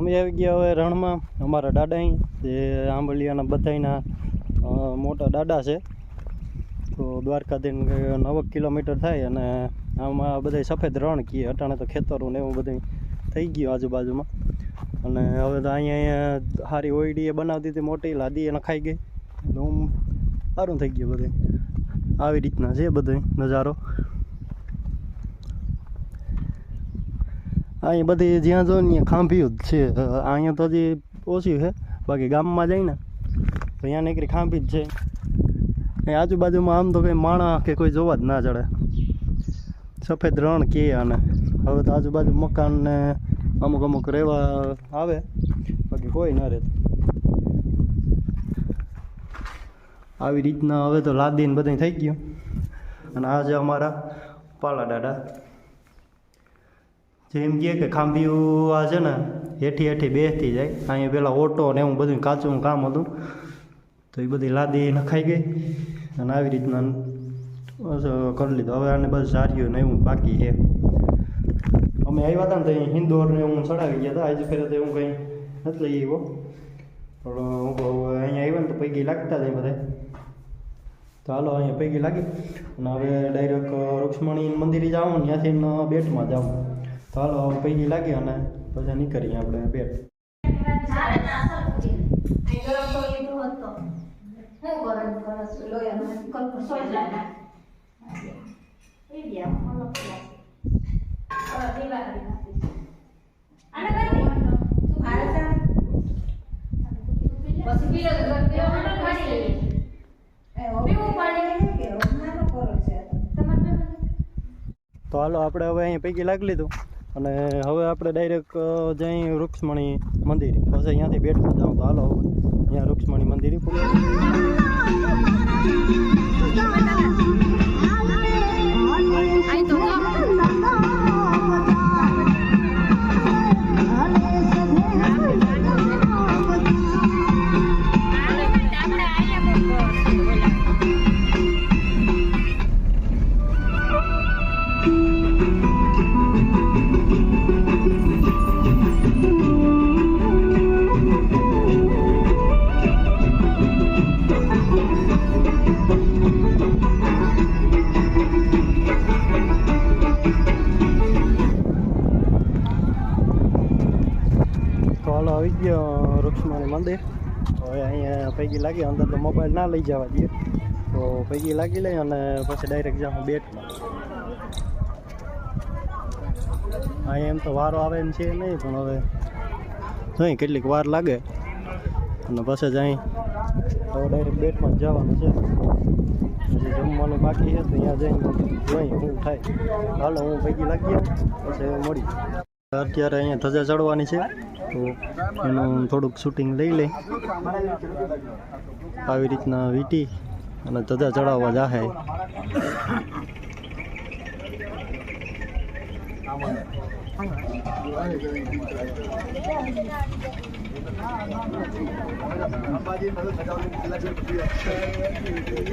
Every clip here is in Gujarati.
અમે આવી ગયા હવે રણમાં. અમારા દાદા જે આંબલિયાના બધાયના મોટા દાદા છે. તો દ્વારકાથી નવ કિલોમીટર થાય અને આમાં બધા સફેદ રણ કીએ. અટાણે તો ખેતરો ને એવું બધું થઈ ગયું આજુબાજુમાં. અને હવે તો અહીંયા અહીંયા સારી ઓયડી એ બનાવતી હતી મોટી, લાદી એ નખાઈ ગઈ. સારું થઈ ગયું બધું આવી રીતના છે બધું નજારો. અહીં બધી જ્યાં જો ને ખાંભીયું જ છે. અહીંયા તો હજી ઓછી છે. બાકી ગામમાં જાય ને, તો અહીંયા નીકળી ખાંભી જ છે. અહીં આજુબાજુમાં આમ તો કંઈ માણા કે કોઈ જોવા જ ના ચડે. સફેદ રણ કે અને હવે તો આજુબાજુ મકાન ને અમુક અમુક રહેવા આવે. બાકી કોઈ ન રહે આવી રીતના હવે તો લાદીને બધું થઈ ગયું. અને આજે અમારા પાલા દાદા. જેમ કહે કે ખાંભીયું આ છે ને, હેઠી હેઠી બેસતી જાય. અહીંયા પેલા ઓટો ને એવું બધું કાચું કામ હતું. તો એ બધી લાદી નખાઈ ગઈ અને આવી રીતના કરી લીધું. હવે આને બસ સાર્યું ને એવું બાકી છે. અમે આવ્યા હતા ને તો હિન્દોર ને હું ચડાવી ગયા હતા આજે ફેરે તો એવું કંઈ નથી લઈ આવ્યો. પણ હું અહીંયા આવ્યા ને તો પૈકી લાગતા હતા બધા. તો હાલો, અહીંયા પૈકી લાગી. અને હવે ડાયરેક્ટ રૂક્ષ્મણી મંદિરે જાઉં ત્યાંથી બેટમાં જાઉં. તો હાલો પૈકી લાગી અને પછી નીકળીએ આપણે બેટ તો હાલો, આપણે હવે અહીંયા પૈકી લાગી લીધું. અને હવે આપણે ડાયરેક્ટ જઈ રૂક્ષ્મણી મંદિર. પછી અહીંયાથી બેટમાં જાઉં તો હાલો અહીંયા વૃક્ષમણી મંદિરે પૈકી લાગી અંદર તો મોબાઈલ ના લઈ જવા દઈએ તો પૈકી લાગી લઈ અને પછી ડાયરેક્ટ જાઉં બેટમાં અહીંયા એમ તો વારો આવે એમ છે નહીં પણ હવે જોઈ કેટલીક વાર લાગે. અને પછી જ અહીં હવે ડાયરેક્ટ બેટમાં જ જવાનું છે. પછી જમવાનું બાકી છે તો અહીંયા જઈને જોઈ શું થાય. હાલો હું પૈકી લાગી આવું, પછી મળી. અત્યારે અહીંયા ધજા ચડવાની છે. તો એનું થોડુંક શૂટિંગ લઈ લઈ. આવી રીતના વીટી અને ધજા ચડાવવા જાહે.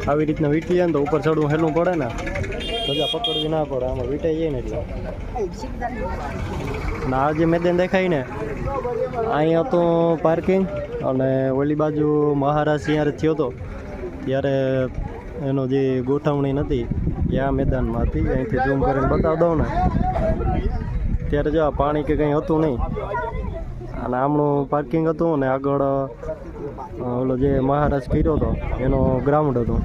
આવી રીતના વીટી ને તો ઉપર ચડવું હેલું પડે ને બધા પકડવી ના પડે, આમાં વીટાઈ જાય ને એટલે. ના જે મેદાન દેખાય ને. અહીંયા હતું પાર્કિંગ અને ઓલી બાજુ મહારાજ જ્યારે થયો હતો ત્યારે એનો જે ગોઠવણી નથી એ આ મેદાનમાં હતી. અહીંથી ઝૂમ કરીને બતાવી દઉં ને ત્યારે જો પાણી કે કંઈ હતું નહીં. અને આમનું પાર્કિંગ હતું ને આગળ ઓલો જે મહારાજ કર્યો હતો, એનો ગ્રાઉન્ડ હતો.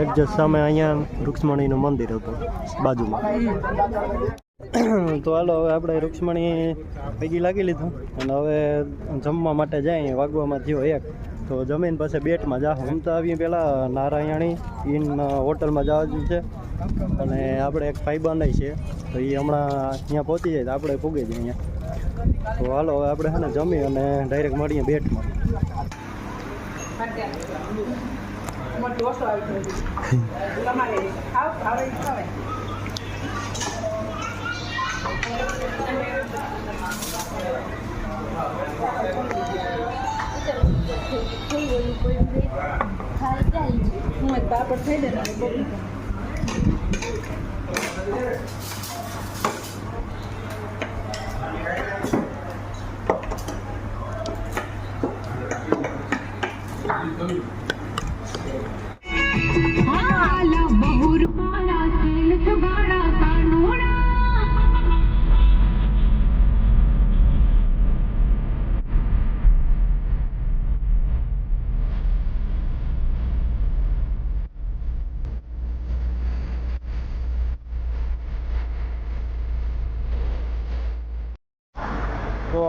એડજસ્ટ સામે અહીંયા રૂક્ષ્મણીનું મંદિર હતું, બાજુમાં. તો હાલો, હવે આપણે રૂક્ષ્મણી પૈકી લાગી લીધું. અને હવે જમવા માટે જાય, વાગવામાં થયો એક. તો જમીન પાસે બેટમાં જા તો આવીએ પહેલાં નારાયણી ઇન હોટલમાં જવાનું છે. અને આપણે એક ભાઈબંધ છે. તો એ હમણાં અહીંયા પહોંચી જાય તો આપણે પૂગી જઈએ અહીંયા. તો હાલો આપણે છે ને જમી અને ડાયરેક્ટ મળીએ બેટમાં. Thank ખાવે હું એક બાપડ થઈ દે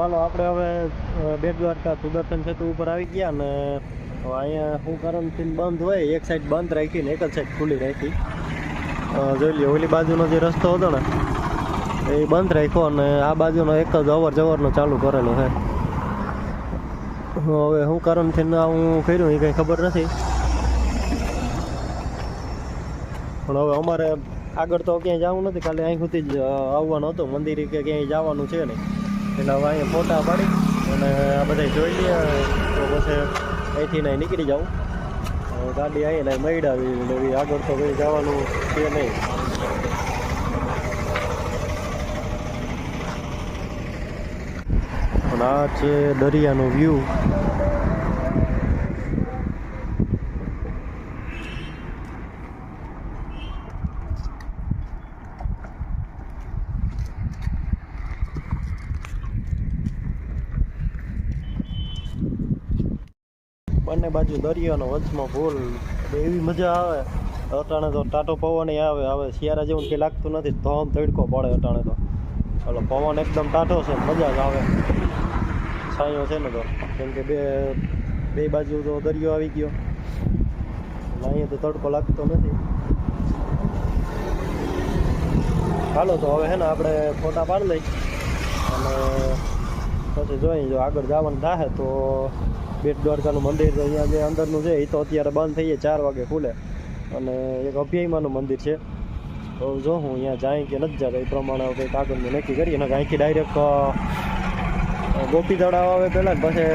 હાલો, આપણે હવે બેટ દ્વારકા સુદર્શન સેતુ ઉપર આવી ગયા ને અહીંયા શું કારણથી બંધ હોય, એક સાઈડ બંધ રાખી ને એક જ સાઈડ ખુલ્લી રાખી. જોઈ લઈએ ઓલી બાજુનો જે રસ્તો હતો ને, એ બંધ રાખ્યો અને આ બાજુનો એક જ અવર જવરનો ચાલુ કરેલો છે. હવે શું કારણથી હું કર્યું, એ કંઈ ખબર નથી. પણ હવે અમારે આગળ તો ક્યાંય જવું નથી, ખાલી અહીં સુધી જ આવવાનું હતું, મંદિરે કે ક્યાંય જવાનું છે નહીં. એટલે હવે અહીંયા ફોટા પાડી અને આ બધા જોઈ લઈએ તો પછી અહીંથી નહીં નીકળી જાઉં. ગાડી આવીને મળી આવી આગળ તો કંઈ જવાનું છે નહીં. પણ આ છે દરિયાનો વ્યૂ બંને બાજુ દરિયાનો વચમાં એટલે એવી મજા આવે. અટાણે તો ટાટો પવન આવે. હવે શિયાળા જેવું કંઈ લાગતું નથી. ધોમ તડકો પડે અટાણે તો. એટલે પવન એકદમ ટાટો છે. મજા જ આવે. છાંયો છે ને તો. કેમ કે બે બે બાજુ તો દરિયો આવી ગયો. અહીંયા તો તડકો લાગતો નથી. ચાલો તો હવે હે ને આપણે ફોટા પાડી લઈ. અને પછી જોઈએ જો આગળ જવાનું થાય તો બેટ દ્વારકાનું મંદિર છે. અહીંયા જે અંદરનું છે એ તો અત્યારે બંધ થઈ ચાર વાગે ખુલે. અને એક અભ્યાયમાનું મંદિર છે. તો જો હું અહીંયા જાય કે નથી જતા, એ પ્રમાણે કંઈ આગળનું નક્કી કરીએ. ને અહીંથી ડાયરેક્ટ ગોપી તળાવ આવે પહેલાં પછી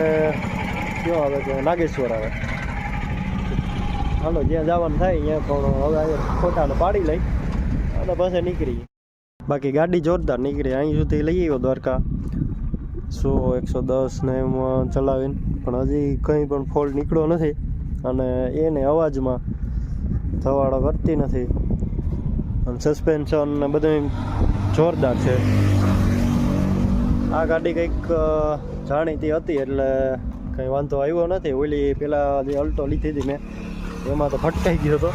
કયો આવે કે નાગેશ્વર આવે. હાલો, જ્યાં જવાનું થાય અહીંયા પણ હવે અહીંયા ફોટાને પાડી લઈ અને પછી નીકળી બાકી ગાડી જોરદાર નીકળી. અહીં સુધી લઈ આવ્યો દ્વારકા. સો, એકસો દસ ને એમાં ચલાવીને. પણ હજી કંઈ પણ ફોલ્ટ નીકળ્યો નથી. અને એને અવાજમાં ધવાડો કરતી નથી. અને સસ્પેન્શન ને બધું જોરદાર છે. આ ગાડી કંઈક જાણીતી હતી એટલે કંઈ વાંધો આવ્યો નથી. ઓલી પેલા જે અલ્ટો લીધી હતી મેં, એમાં તો ફટકાઈ ગયો હતો.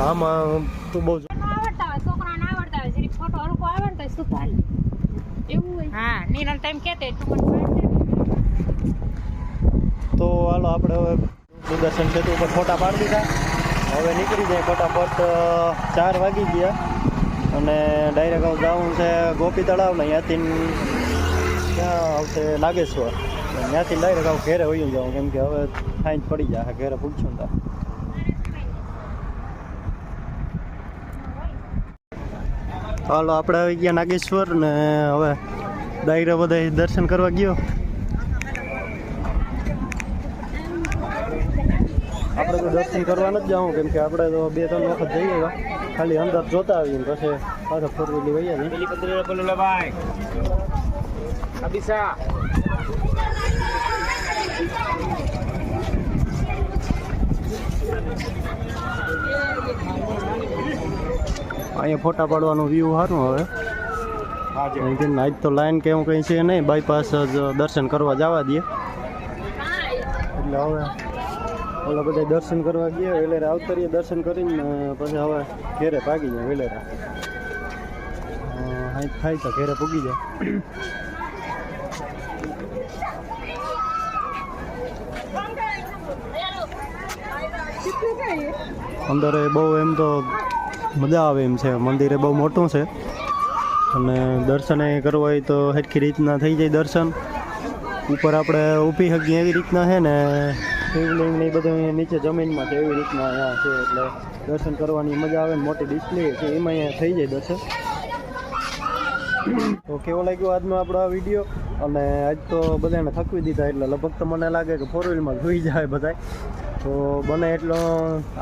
આમાં તો બહુ આવડતા હોય, છોકરાને આવડતા હોય ફોટો હરખો આવે ને શું હોય હા નિરલ ટાઈમ કેતે તો હાલો આપણે હવે દૂરદર્શન સેતુ ઉપર ફોટા પાડી દીધા. હવે નીકળી જાય ફટાફટ ચાર વાગી ગયા. અને ડાયરેક્ટ હું જવું છે ગોપી તળાવ ને ત્યાંથી ક્યાં આવશે નાગેશ્વર. ત્યાંથી ડાયરેક્ટ આવું ઘેરે હોય જાઉં કેમ કે હવે ફાઇન પડી જાય ઘેરે પૂછ્યું તા હાલો, આપણે આવી ગયા નાગેશ્વર ને હવે ડાયરા બધા દર્શન કરવા ગયો. આપણે તો દર્શન કરવા નથી જવું, કેમ કે આપણે તો બે ત્રણ વખત જઈએ ખાલી અંદર જોતા આવીએ પછી પાછા ફોર વ્હીલી વહીએ ને અહીંયા ફોટા પાડવાનું વ્યૂ સારું હવે આજ. તો લાઈન કે એવું કંઈ છે નહીં બાયપાસ જ દર્શન કરવા જવા દઈએ એટલે હવે ઓલા બધા દર્શન કરવા ગયા વેલેરા અવતરીએ દર્શન કરીને પછી હવે ઘેરે ભાગી જાય વેલેરા. હાઈ થાય તો ઘેરે પૂગી જાય. અંદર એ બહુ એમ તો મજા આવે એમ છે. મંદિર બહુ મોટું છે. અને દર્શન એ કરવું હોય તો સરખી રીતના થઈ જાય દર્શન. ઉપર આપણે ઊભી શકીએ એવી રીતના છે ને શિવલિંગ ને એ બધું નીચે જમીનમાં છે એવી રીતના અહીંયા છે એટલે દર્શન કરવાની મજા આવે ને મોટી ડિસ્પ્લે છે. એમાં અહીંયા થઈ જાય દર્શન. તો કેવો લાગ્યો આજનો આપણો આ વીડિયો અને આજ તો બધાને થકવી દીધા એટલે લગભગ તો મને લાગે કે ફોર વ્હીલમાં જોઈ જાય બધાય. તો બને એટલો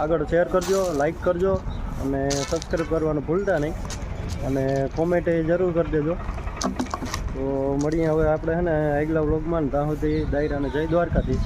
આગળ શેર કરજો લાઈક કરજો. અને સબસ્ક્રાઈબ કરવાનું ભૂલતા નહીં. અને કોમેન્ટ એ જરૂર કરી દેજો. તો મળીએ હવે આપણે છે ને આગલા વ્લોગમાં ત્યાં સુધી દાયરાને જય દ્વારકાથી